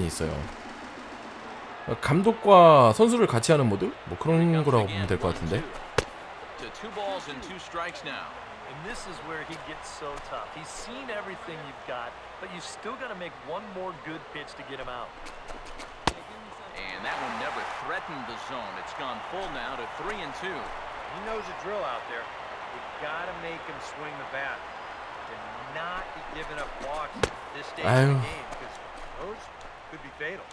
있긴 있어요. 감독과 선수를 같이 하는 모드? 뭐 그런 거라고 보면 될 것 같은데. To two balls and two strikes now. And this is where he gets so tough. He's seen everything you've got, but you still got to make one more good pitch to get him out. And that one never threatened the zone. It's gone full now to three and two. He knows the drill out there. You've got to make him swing the bat. To not be giving up walks at this stage 아유. of the game because those could be fatal.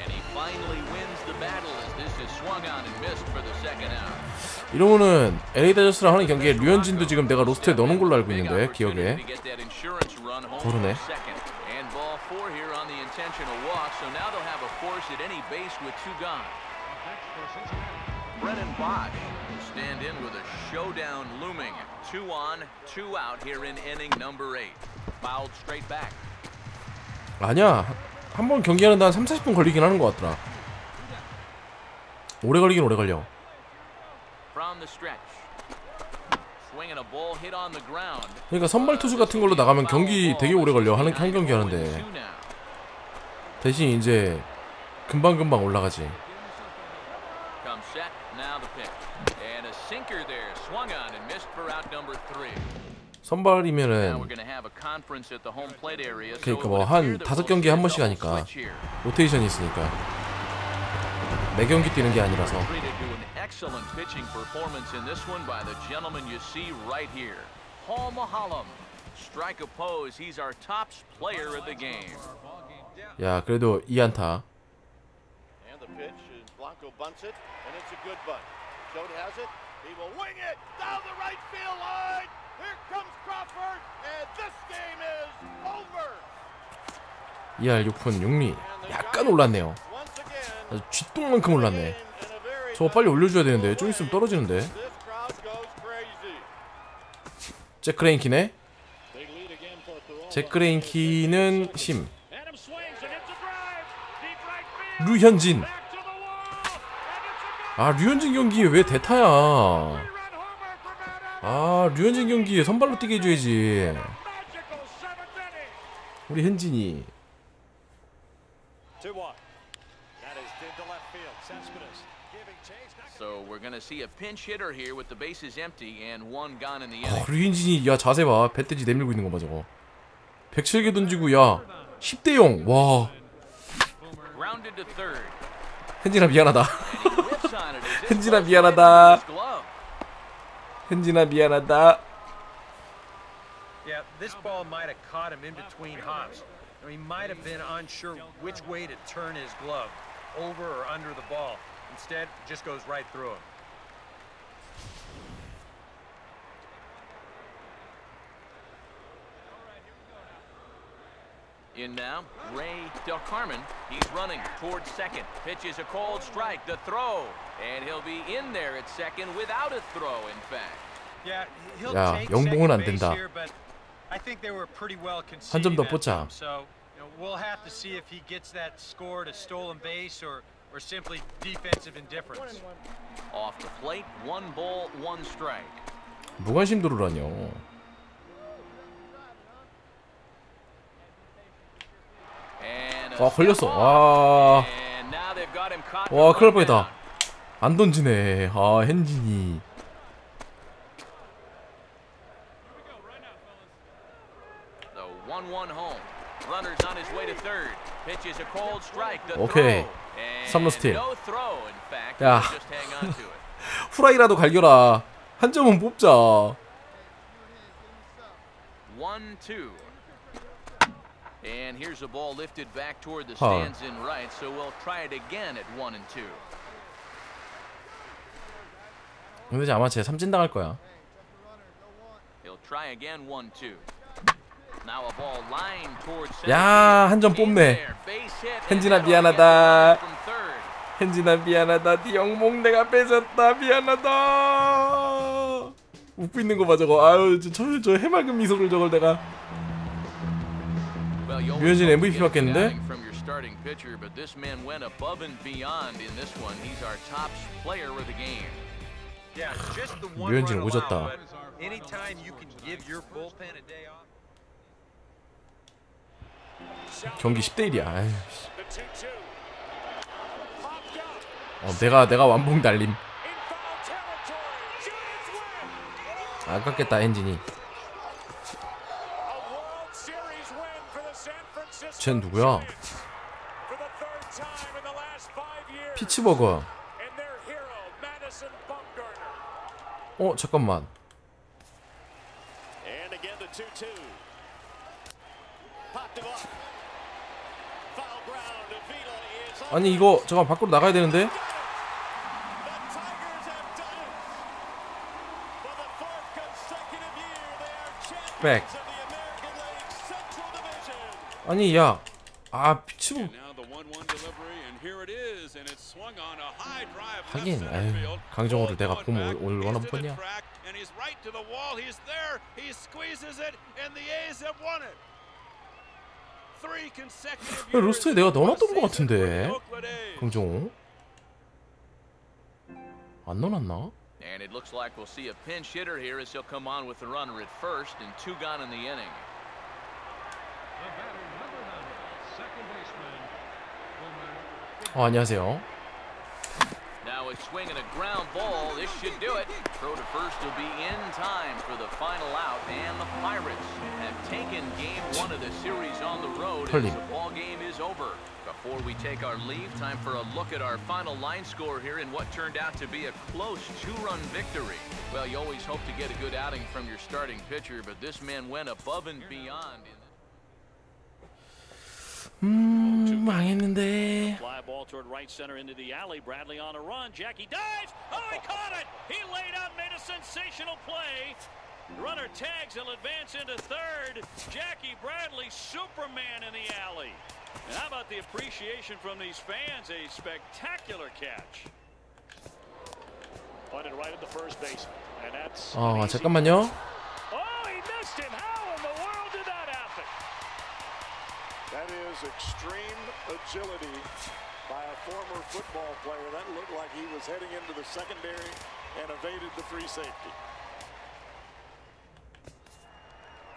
And he finally wins the battle as this is swung on and missed for the second out. 이러면은 LA 다저스랑 하는 경기에 류현진도 지금 내가 로스트에 넣어놓은 걸로 알고 있는데 기억에 second. And ball four here on the intentional walk, so now they'll have a force at any base with two gone. Brennan Bosch stand in with a showdown looming. Two on, two out here in inning number eight. Fouled straight back. 아니야 한 번 경기하는데 한 3, 40분 걸리긴 하는 것 같더라. 오래 걸리긴 오래 걸려. 그러니까 선발 투수 같은 걸로 나가면 경기 되게 오래 걸려 하는 한 경기 하는데. 대신 이제 금방금방 올라가지 Comes set, now the pitch. And a sinker there, swung on and missed for out number three. Now 선발이면은 그러니까 뭐 한 다섯 see 한 번씩 하니까. 로테이션이 있으니까 매 경기 뛰는 게 아니라서. 야 그래도 2안타 And the pitch is Blanco bunts it, and it's a good bunt. Schode has it. He will wing it down the right field line. Here comes Crawford, and this game is over. 2할 6푼 6리 약간 올랐네요 아주 쥐똥만큼 올랐네 저거 빨리 올려줘야 되는데 좀 있으면 떨어지는데 This crowd goes crazy. 잭 레인키네 Big lead again for Thoreau. 잭 레인키는 심. 류현진. 아 류현진 경기에 왜 대타야 아 류현진 경기에 선발로 뛰게 해줘야지. 우리 현진이 2 1. That is into left field. Cespedes giving chase. Not So we're going to see a pinch hitter here with the bases empty and one gone in the 아, inning. 류현진이 야 자세 봐 배때지 내밀고 있는 거봐 저거 107개 던지고 야 10대 0와 Grounded to third. 현진아 미안하다 현진아, 미안하다. 현진아 미안하다 Yeah, this ball might have caught him in between hops. I mean, he might have been unsure which way to turn his glove, over or under the ball. Instead, it just goes right through him. In now, Ray Del Carmen. He's running towards second. Pitches a cold strike. The throw. And he'll be in there at second without a throw, in fact. Yeah, he'll 야, take 영봉은 second 안 base 된다. here, but I think they were pretty well 한 conceding 점 더 that 뽑자. to him. So, you know, we'll have to see if he gets that score to stolen base or or simply defensive indifference. Off the plate, one ball, one strike. 무관심도로라뇨 와 걸렸어 step 와, 큰일 날 뻔했다. 안 던지네 아 현진이 The 1-1 home. Runners on his way to third. Pitches a cold strike. The 오케이. throw. And 삼루 스틸. 야. 후라이라도 갈겨라 한 점은 뽑자. And here's a ball lifted back toward the stands in right, so we'll try it again at one and two. 근데 이제 아마 제 삼진 당할 거야 He'll try again, one, two. Now a ball lined towards center 야. 한점 In 뽑네. 현진아, 미안하다. 현진아 미안하다 네 영몽 내가 뺏었다 미안하다 웃고 있는 거 봐 저거 아유 저, 저, 저 해맑은 미소를 저걸 내가 류현진 MVP 받겠는데? outing from your starting pitcher, but this man went above and beyond in this one. He's our top player of the game. Yeah, just the one 류현진 run 오졌다. allowed, but anytime you can give your bullpen a day off. 경기 10대 1이야. 아유, 씨. The 2-2. Popped up. 어, 내가 내가 완봉 달림. 아깝겠다 엔진이. A World Series win for the San Francisco 쟨 누구야? Giants. For the third time hero, Madison Bumgarner. 어 잠깐만. And again the 2-2. Popped him up. Foul ground. Avila is on. 아니 이거 잠깐 밖으로 나가야 되는데. The a high drive left 하긴, 아유. 강정호를 내가 보면 back. 오늘 He's 얼마나 to the 뻔냐. track, and he's right to the wall. He's there. He squeezes it, and the A's have won it. Three consecutive 야, years 로스터에 내가 넣어놨던 것 같은데. 강정호. 안 넣어놨나? And it looks like we'll see a pinch hitter here as he'll come on with the runner at first and two gone in the inning. 어 안녕하세요. Now a swing and a ground ball. This should do it. Throw to first will be in time for the final out. And the Pirates have taken game one of the series on the road as 털림. the ball game is over. Before we take our leave, time for a look at our final line score here in what turned out to be a close two-run victory. Well, you always hope to get a good outing from your starting pitcher, but this man went above and beyond. In 음 망했는데. Fly ball toward right center into the alley. Bradley on a run. Jackie dives. Oh, he caught it. He laid out, made a sensational play. Runner tags. He'll advance into third. Jackie Bradley, Superman in the alley. And how about the appreciation from these fans? A spectacular catch. Pointed right at the first baseman. And that's. 아 an easy- 잠깐만요. Oh, he missed him. How that is extreme agility by a former football player. That looked like he was heading into the secondary and evaded the free safety.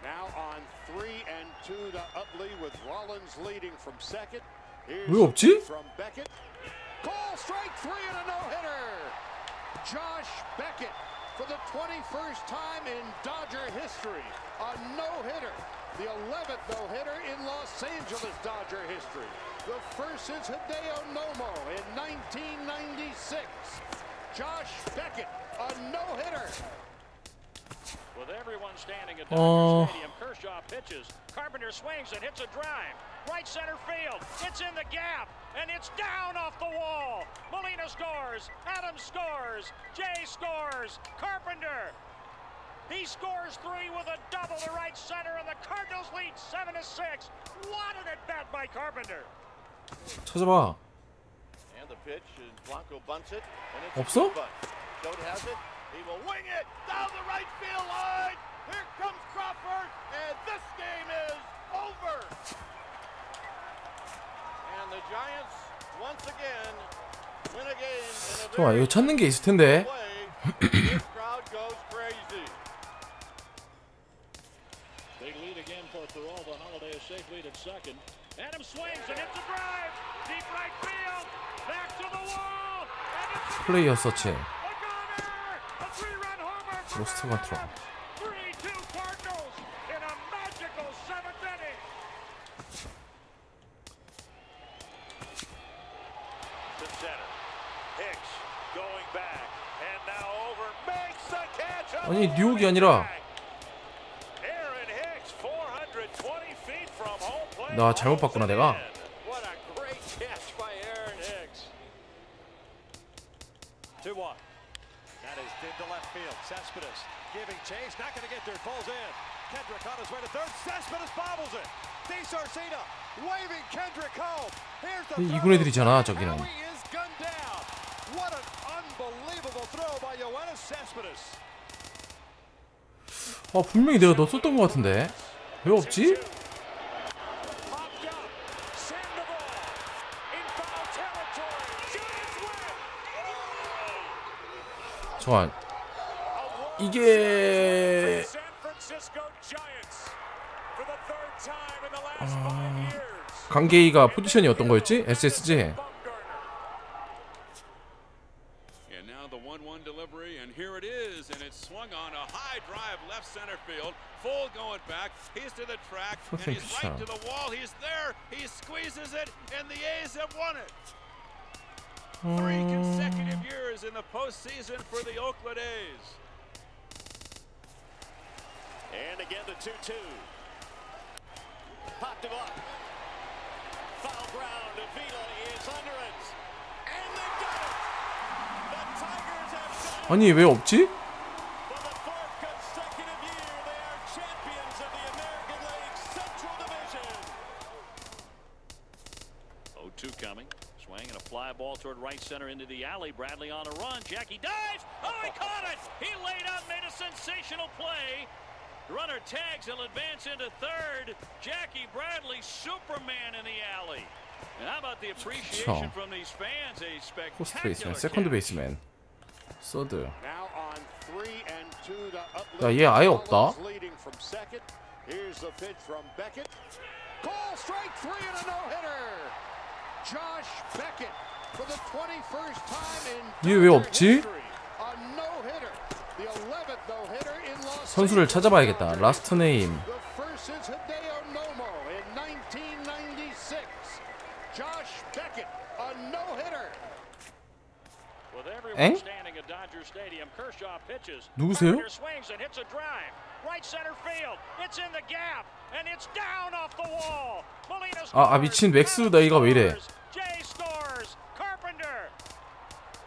Now on three and two to Utley with Rollins leading from second. Here's ne yaptı? From Beckett. Call strike three and a no-hitter. Josh Beckett for the 21st time in Dodger history. A no-hitter. The 11th no-hitter in Los Angeles Dodger history. The first is Hideo Nomo in 1996. Josh Beckett, a no-hitter. With everyone standing at Oh. Dodger Stadium, Kershaw pitches. Carpenter swings and hits a drive. Right center field. It's in the gap. And it's down off the wall. Molina scores. Adams scores. Jay scores. Carpenter. He scores three with a double to right center, and the Cardinals lead seven to six. What an at bat by Carpenter. 찾아봐. And the pitch, and Blanco bunts it, and it's 없어? a good bunt. Schott has it. He will wing it down the right field line. Here comes Crawford, and this game is over. And the Giants once again win a game in a 잠깐 이거 very 찾는 게 있을 텐데. way. this crowd goes crazy. Big lead again for Peralta. Holiday is safe lead at second. Adams swings and hits a drive. Deep right field. Back to the wall. A 플레이어 서치. a. A 로스트. 컨트롤. 3-2 Cardinals in a magical seventh inning. To center. Hicks going back. And now over. Makes the catch. 아니 뉴욕이 아니라 나 잘못 봤구나 내가. What a great catch by Aaron Hicks. 2-1. That is into left field. Cespedes giving chase. Not going to get there. Pulls in. Kendrick on his way to third. Cespedes bobbles it. DeSarcina waving Kendrick home. Here's the 이- throw. 이군 애들이잖아, 저기는. 아 분명히 내가 넣었던 것 같은데. 왜 없지? 잠깐 이게 years. 강계이가 포지션이 어떤 거였지? SSG. left center field. Full going back. He's to the track, and he's right to the wall. He's there. He squeezes it, and the A's have won it. Three consecutive years in the postseason for the Oakland A's. And again the 2-2. Popped him up. Foul ground. Avila is under it. And they got it. The Tigers have done it. 아니 왜 없지? fly ball toward right center into the alley. Bradley on a run. Jackie dives. Oh, he caught it. He laid out, made a sensational play. Runner tags. He'll advance into third. Jackie Bradley, Superman in the alley. And how about the appreciation 그쵸. from these fans? A 포스트 spectacular 베이스맨, 세컨드 catch. 베이스맨. 서드. Now on three and two, the 야, 얘 아예 없다. Rollins leading from second. Here's the pitch from Beckett. Call strike three and a no-hitter. Josh Beckett for the 21st time in 얘왜 없지? history, a no-hitter. The 11th no-hitter in Los 선수를. 찾아봐야겠다. 라스트 네임. The first is Hideo Nomo in 1996. Josh Beckett, a no-hitter. With everyone 엥? 누구세요? 아, 아. 미친 맥스 나이가 왜 이래?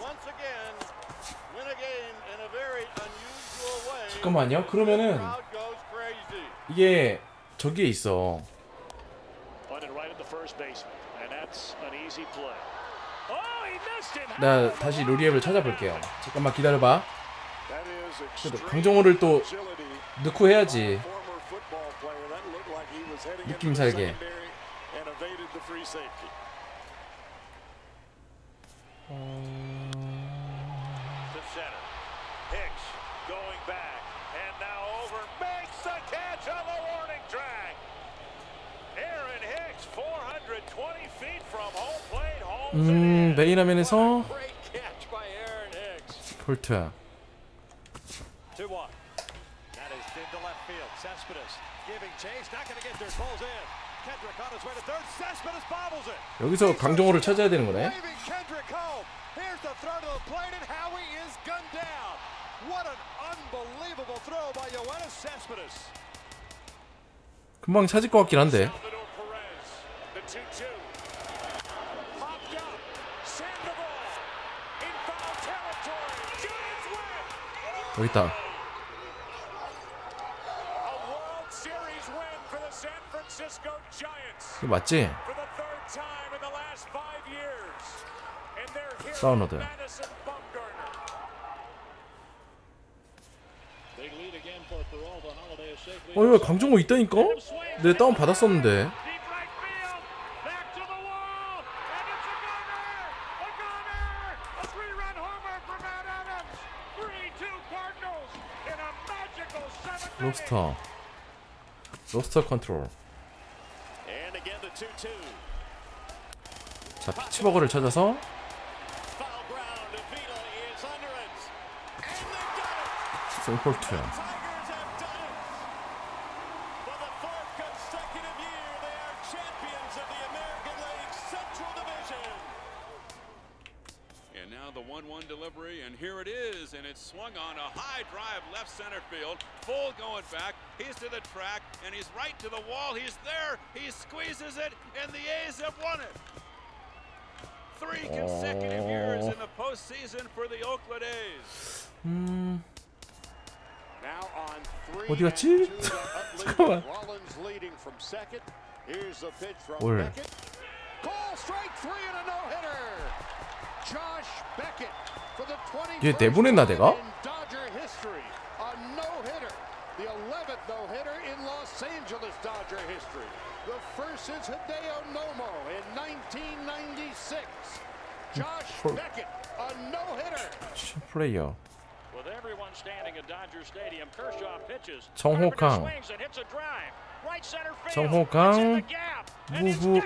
once again win a game in a very unusual way. 잠깐만요. 그러면은. 이게 저기에 있어. Oh. 나 다시 로리앱을 찾아볼게요. 잠깐만 기다려봐. 강정호를 또 넣고 해야지. 느낌 살게. secondary and evaded the free safety. to center. Hicks going back, and now over makes the catch on the warning track. Aaron Hicks, 420 feet from home plate, homes it 음, in. 메인 화면에서 Great catch by Aaron Hicks. 폴트. 2 1. That is into left field. Cespedes giving chase, not going to get there, pulls in. Third. Cespedes bobbles it. 여기서 강정호를 찾아야 되는 거네. 금방 찾을 것 같긴 한데. Salvador Perez, the 2-2. Popped up, send the ball. In foul territory. Giants win. 여기 있다. A World Series win for the San Francisco Giants. 이거 맞지? For the third time in the last five years. And their hero, 다운 for Peralta. Holiday is safely 어, 이거 강정호 있다니까? 내 다운 받았었는데. Deep right field. Back to the wall. And it's a gunner. A gunner. A three-run homer for Matt Adams. 3-2 Cardinals in a magical 로스터. 로스터 컨트롤. And again the 2-2. 자, 피치버거를 찾아서 is on a high drive left center field. Full going back. He's to the track, and he's right to the wall. He's there. He squeezes it, and the A's have won it. Three consecutive years in the postseason for the Oakland A's. 음, Now on three 어디 갔지? and two, the uplifted 잠깐만. Rollins leading from second. Here's the pitch from 올. Beckett. Call strike three and a no-hitter. Josh Beckett for the 21st 얘 내보냈나, time 내가? in Dodger history. A no-hitter. The 11th no-hitter in Los Angeles Dodger history. The first is Hideo Nomo in 1996. Josh For- Beckett, a no-hitter. 플레이어 With everyone standing at Dodger Stadium, Kershaw pitches. 정호강. Carpenter swings and hits a drive. Right center field. 정호강. It's in the gap. And it's 무후.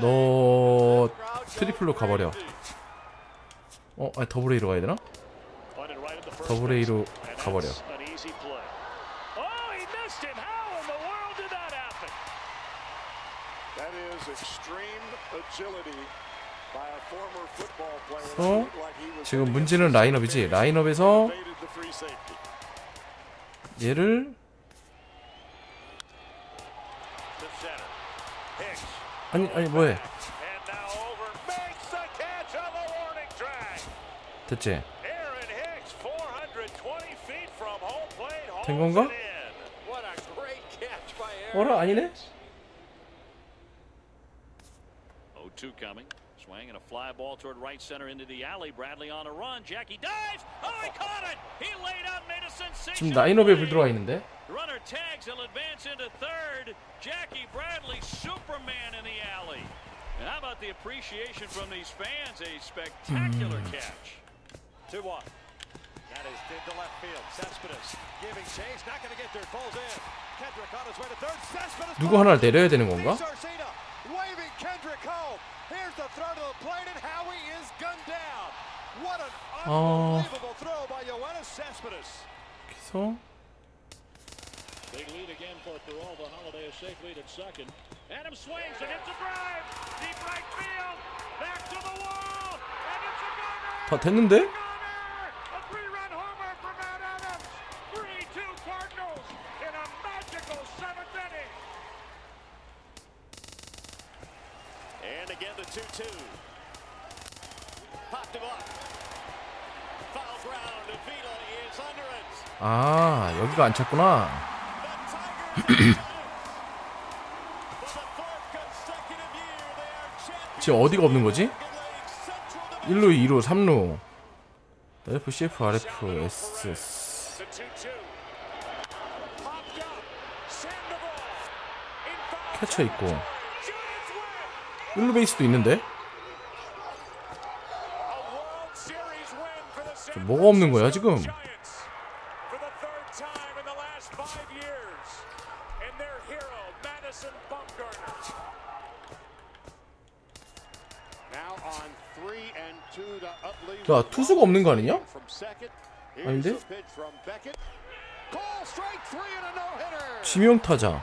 너 트리플로 가버려. 어? 아니 더블 A로 가야 되나? 더블 A로 가버려. Oh, 어? 지금 문제는 라인업이지. 라인업에서. 얘를 아니 아니 뭐해 And now over. Makes the catch on the warning track. 됐지? Aaron Hicks, 420 feet from home plate. 된 건가? it in. What a great catch by Aaron. 어라 아니네? 0-2 coming. Swing and a fly ball toward right center into the alley. Bradley on a run. Jackie dives. Oh, he caught it. He laid out, made a sensation. 지금 라인업에 불 들어와 있는데 Runner tags. He'll advance into third. Jackie Bradley, Superman in the alley. And how about the appreciation from these fans? A spectacular catch. 2-1. That is into left field. Cespedes giving chase. Not going to get there. Falls in. Kendrick on his way to third. Cespedes. 누구 하나를 내려야 되는 건가? Sarcina waving Kendrick home. Here's the throw to the plate, and Howie is gunned down. What an 어... unbelievable throw by Yoenis Cespedes. 그래서 Big lead again for Peralta. Holiday a safe lead at second. Adams swings and hits a drive. Deep right field. Back to the wall. And it's a gunner. 다 됐는데? The 2-2. Popped him up. Foul ground. Avila is under it. 아 여기가 안 찼구나. 지금 어디가 없는 거지? Central 1루 2루 3루 F, CF, RF, SS The 2-2. Popped up. Sandoval. In foul 캐쳐 있고 1루 베이스도 있는데 뭐가 없는 거야, 지금? 야 투수가 없는 거 아니냐? 아닌데? no-hitter. 지명 타자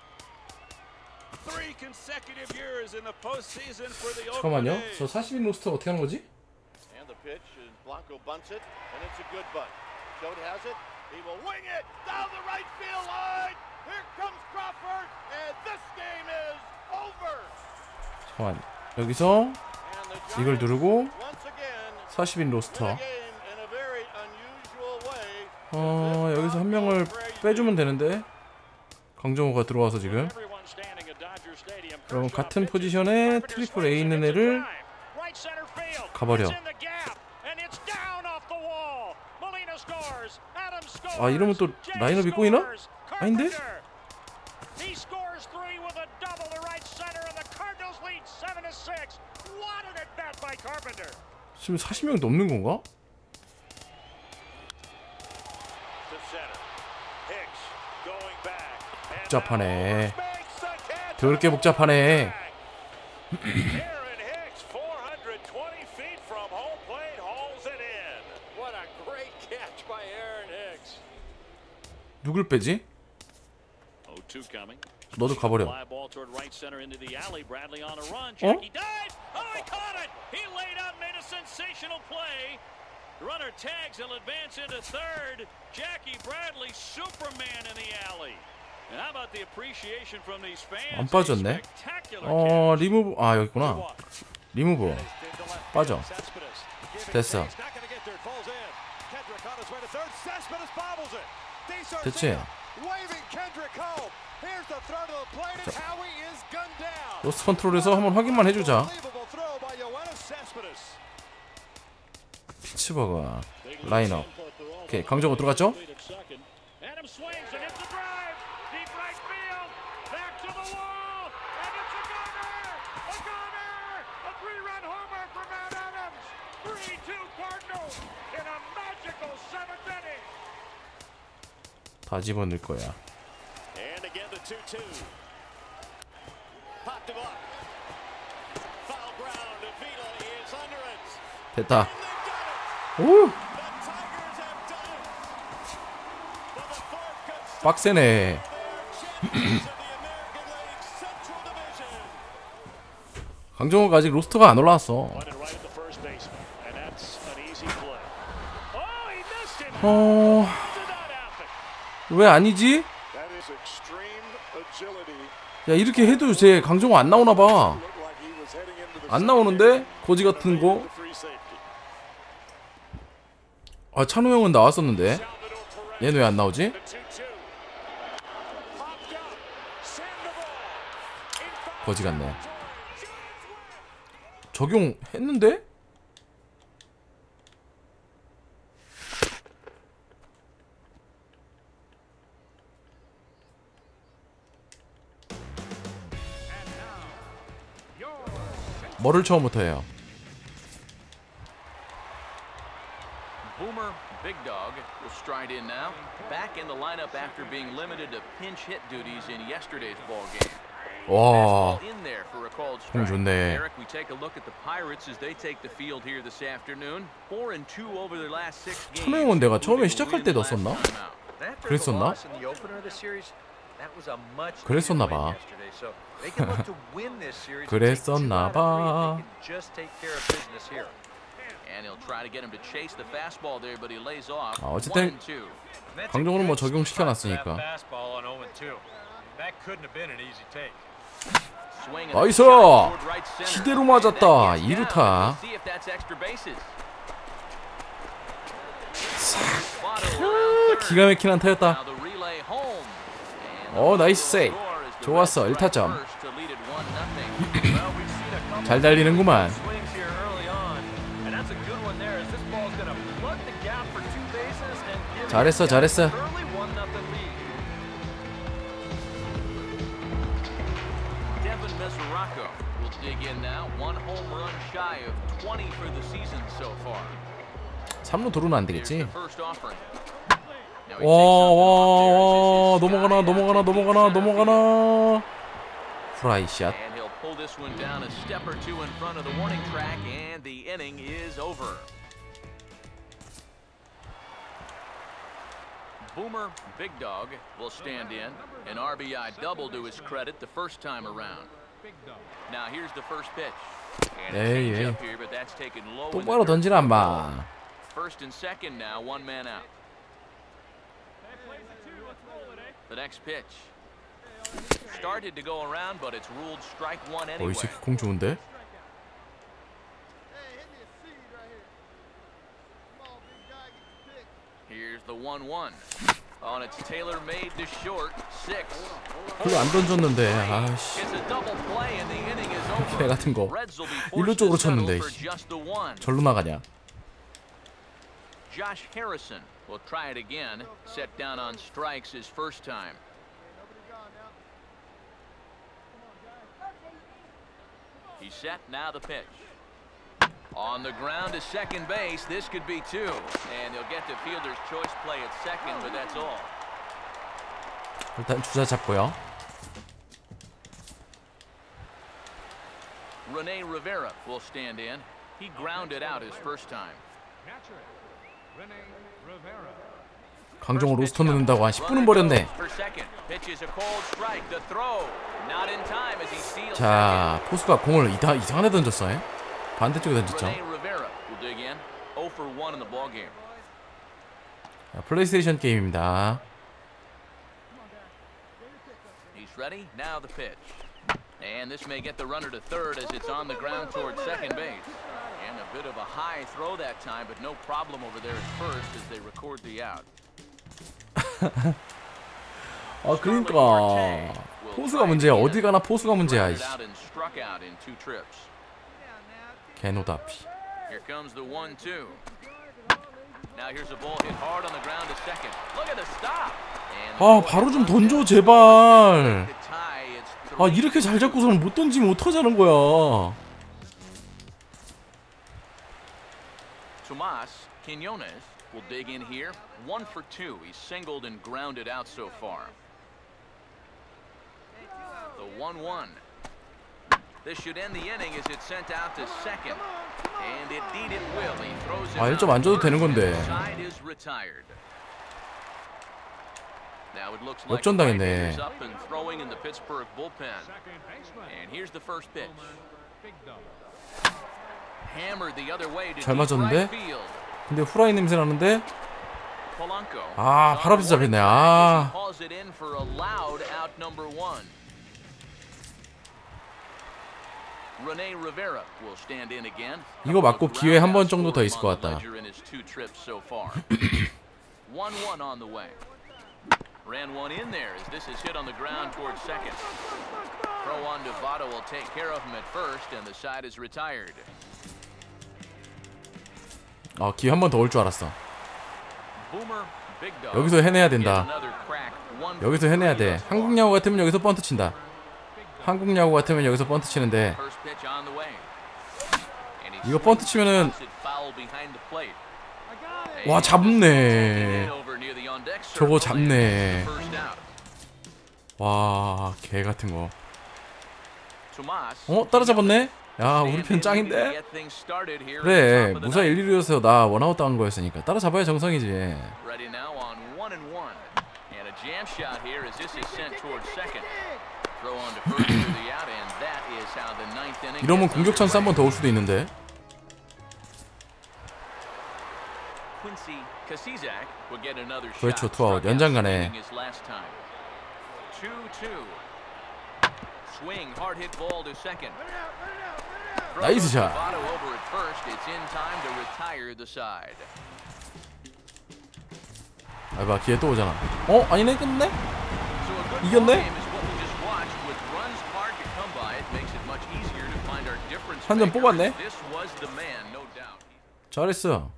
잠깐만요. 저 40인 로스터 어떻게 하는 거지? And the pitch, and Blanco bunts it, and it's a good bunt. Schode has it. He will wing it down the right field line. Here comes Crawford, and this game is over. 잠깐만 여기서 이걸 누르고 once again 40인 win 로스터. 어 여기서 한 명을 빼주면 되는데 강정호가 들어와서 지금 Kershaw 같은. 포지션에 트리플 A 있는 애를. 가버려. 아, 이러면 또 라인업이 꼬이나? 아닌데? 지금 40명 넘는 건가? 복잡하네. 더럽게 복잡하네. warning track. Aaron Hicks, 420 feet from home plate, hauls it in. What a great catch by Aaron Hicks. 누굴 빼지? 0-2 coming. 너도 가버려. Fly ball toward right center into the alley. Bradley on a run. 어? Jackie dives. Oh, he caught it. He laid out, made a sensational play. Runner tags. He'll advance into third. Jackie Bradley, Superman in the alley. And how about the appreciation from these fans? 안 빠졌네. 어. 리무브 아 여기 있구나. 리무브 빠져. 됐어. 됐지? 로스 컨트롤에서 한번 확인만 해주자. 피츠버가 라인업. 오케이 강정호 들어갔죠? Adam swings and hits the drive. Deep right field. Back to the wall. And it's a gunner. A gunner. A three-run homer for Matt Adams. 3-2 Cardinals in a magical seventh inning. 다 집어넣을 거야. And again the 2-2. Popped him up. Foul ground. Avila is under it. 됐다. 오 빡세네. 강정호가 아직 로스터가 안 올라왔어. Oh. 어... 왜 아니지? 야 이렇게 해도 제 강정호 안 나오나 봐. Looked like he was heading into the 안 나오는데 거지 같은 거. 아 찬호 형은 나왔었는데 얘는 왜 안 나오지? The 2-2. Popped up. Sandoval. In foul 거지 같네. 적용했는데? 뭐를 처음부터 해요? Boomer Big Dog will stride in now. Back in the lineup after being limited to pinch hit duties in yesterday's ball game. 와 공. 좋네. Eric, we take a look at the Pirates as they take the field here this afternoon. Four and two over their last six games. 천호형은 내가 처음에 시작할 때 넣었었나? 그랬었나? The loss in the opener of the series, that was a much 그랬었나 needed 봐. win yesterday. So they can look to win this series. and 그랬었나 take two out of three if 봐. they can just take care of business here. And he'll try to get him to chase the fastball there, but he lays off. 아, One 어쨌든 and two. That's a 강정호는 뭐 적용시켜놨으니까. spot for that Fastball on 0 and 2. That couldn't have been an easy take. Swing and 나이스! And 맞았다. 이루타. 기가 막힌 안타였다. Now the relay home. And the 어, 나이스 the 좋았어, Reds strike 1타점. first to lead it 1-0. Well, we've seen a couple 잘 달리는구만. 잘했어, 잘했어. early 1 nothing lead. Devin Mesoraco will dig in now. One home run shy of 20 for the season so far. 3루 도루는 안 Here's 되겠지? 와, 와, 와, 넘어가나, 넘어가나, 넘어가나. 넘어가나. 프라이샷. And he'll pull this one down a step or two in front of the warning track, and the inning is over. Boomer Big Dog will stand in. An RBI double to his credit the first time around. Now here's the first pitch. And a 에이, 에이. up here, but that's taken low in the 똑바로. First and second now, one man out. The next pitch. Started to go around, but it's ruled strike one 어, anyway. 이 새끼 공 좋은데? Here's the 1-1. On its tailor-made to short, six. 그거 안 던졌는데. 아씨. 개 같은 거. 일루 쪽으로 쳤는데. 절로 나가냐? Josh Harrison will try it again. Set down on strikes his first time. He's set. Now the pitch. On the ground to second base. This could be two. And they'll get the fielder's choice play at second, but that's all. 일단 주자 잡고요. Rene Rivera will stand in. He grounded out his first time. 강정호 로스터 넣는다고 한 10분은 버렸네. 자, 포수가 공을 이상, 이상하게 던졌어. 요 반대쪽에. 던졌죠. Rene Rivera will dig in. 0 for 1 in the ball game. 자, 플레이스테이션 게임입니다. And this may get the runner to third as it's on the ground towards second base. Bit of a high throw that time, but no problem over there at first as they record the out. 아, 그러니까 포수가 문제야. 어디 가나 포수가 문제야. 이씨. Two. 개노답이. Here comes the one-two. Now here's a ball hit hard on the ground to second. Look at the stop. 아, 바로 좀 던져. 제발. 아. 이렇게 잘 잡고서는 못 던지면 어떡하자는 거야. Tomas Quinones will dig in here. One for two. He's singled and grounded out so far. The 1-1. This should end the inning as it's sent out to second. And indeed it will. He throws it 아, out 1점 안 줘도 되는 first, and 건데. the side is retired. Now it looks like 역전당했네. White is up and throwing in the Pittsburgh bullpen. And here's the first pitch. 잘 맞았는데? 근데 후라이 냄새 나는데. 아, 발 앞에서 잡혔네. 아. 이거 맞고 기회 한 번 정도 더 있을 것 같다. 1-1 on the way. Ran one in there as this is hit on the ground towards second. Throw on to Votto will take care of him at first, and the side is retired. 아, 기회 한 번 더 올 줄 알았어. 여기서 해내야 된다. 여기서 해내야 돼. 한국 야구 같으면 여기서 번트 친다. 한국 야구 같으면 여기서 번트 치는데 이거 번트 치면은. 와 잡네. 저거 잡네. 와, 개 같은 거. Tomas. 어, 따라잡았네. 야, 우리 편 짱인데. 그래, 무사 1, 2루여서 나 원아웃 당한 거였으니까 따라잡아야 정상이지. 이러면 공격 찬스 한 번. 더 올 수도 있는데. 그렇죠, 투아웃. Struck out 연장 가네. swinging his last time. 2-2. Swing, hard hit ball to second. 나이스 샷. 아, 봐, 기회 또 오잖아. 어, 아니네, 끝네. 이겼네? 한점 makers. 뽑았네. 잘했어.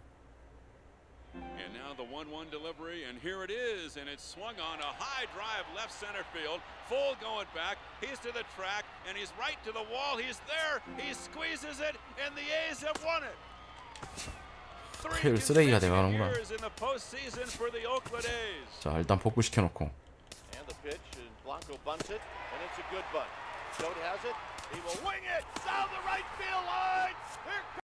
And now the 1-1 delivery, and here it is, and it's swung on a high drive left center field. Full going back. He's to the track, and he's right to the wall. He's there. He squeezes it, and the A's have won it. Three 킬 쓰레기가 consecutive 돼가는구나. years in the postseason for the Oakland A's. 자, 일단 복구시켜 놓고.